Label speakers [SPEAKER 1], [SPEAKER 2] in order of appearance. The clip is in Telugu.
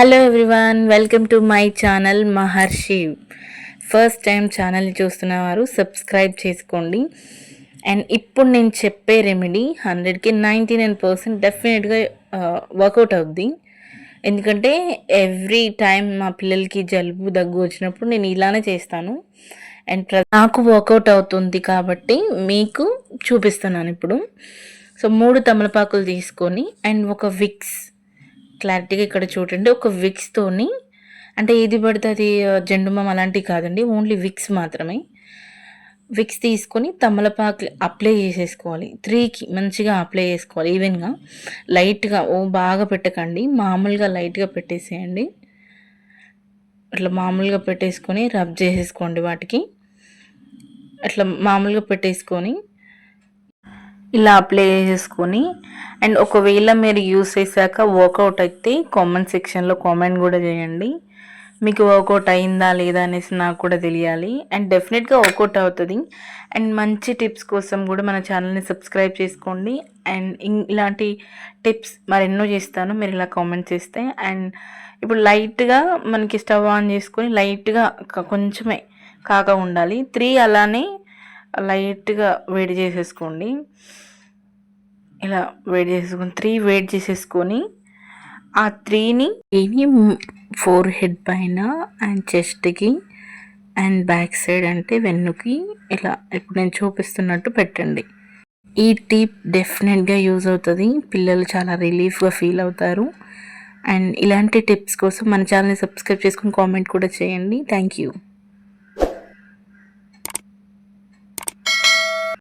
[SPEAKER 1] Hello everyone welcome to my channel Maharshi first time ఛానల్ని చూస్తున్న వారు సబ్స్క్రైబ్ చేసుకోండి. అండ్ ఇప్పుడు నేను చెప్పే రెమెడీ హండ్రెడ్కి నైంటీ నైన్ పర్సెంట్ డెఫినెట్గా వర్కౌట్ అవుద్ది. ఎందుకంటే ఎవ్రీ టైం మా పిల్లలకి జలుబు దగ్గు వచ్చినప్పుడు నేను ఇలానే చేస్తాను. అండ్ ప్ర- నాకు వర్కౌట్ అవుతుంది కాబట్టి మీకు చూపిస్తున్నాను ఇప్పుడు. సో మూడు తమలపాకులు తీసుకొని అండ్ ఒక విక్స్ క్లారిటీగా ఇక్కడ చూడండి. ఒక విక్స్తోని అంటే ఏది పడితే అది జెండుమం అలాంటివి కాదండి. ఓన్లీ విక్స్ మాత్రమే. విక్స్ తీసుకొని తమలపాకు అప్లై చేసేసుకోవాలి. త్రీకి మంచిగా అప్లై చేసుకోవాలి. ఈవెన్గా లైట్గా ఓ బాగా పెట్టకండి. మామూలుగా లైట్గా పెట్టేసేయండి. అట్లా మామూలుగా పెట్టేసుకొని రబ్ చేసేసుకోండి వాటికి. అట్లా మామూలుగా పెట్టేసుకొని ఇలా అప్లై చేసుకొని అండ్ ఒకవేళ మీరు యూస్ చేశాక వర్కౌట్ అయితే కామెంట్ సెక్షన్లో కామెంట్ కూడా చేయండి. మీకు వర్కౌట్ అయిందా లేదా అనేసి నాకు కూడా తెలియాలి. అండ్ డెఫినెట్గా వర్కౌట్ అవుతుంది. అండ్ మంచి టిప్స్ కోసం కూడా మన ఛానల్ని సబ్స్క్రైబ్ చేసుకోండి. అండ్ ఇం- ఇలాంటి టిప్స్ మరెన్నో చేస్తాను. మీరు ఇలా కామెంట్ చేస్తే. అండ్ ఇప్పుడు లైట్గా మనకి స్టవ్ ఆన్ చేసుకొని లైట్గా కొంచెమే కాగా ఉండాలి. త్రీ అలానే లైట్గా వేడి చేసేసుకోండి. ఇలా వేడి చేసేసుకొని త్రీ వేడి చేసేసుకొని ఆ త్రీని త్రీని ఫోర్ హెడ్ పైన అండ్ చెస్ట్కి అండ్ బ్యాక్ సైడ్ అంటే వెన్నుకి ఇలా ఇప్పుడు నేను చూపిస్తున్నట్టు పెట్టండి. ఈ టిప్ డెఫినెట్గా యూజ్ అవుతుంది. పిల్లలు చాలా రిలీఫ్గా ఫీల్ అవుతారు. అండ్ ఇలాంటి టిప్స్ కోసం మన ఛానల్ని సబ్స్క్రైబ్ చేసుకుని కామెంట్ కూడా చేయండి. Thank you.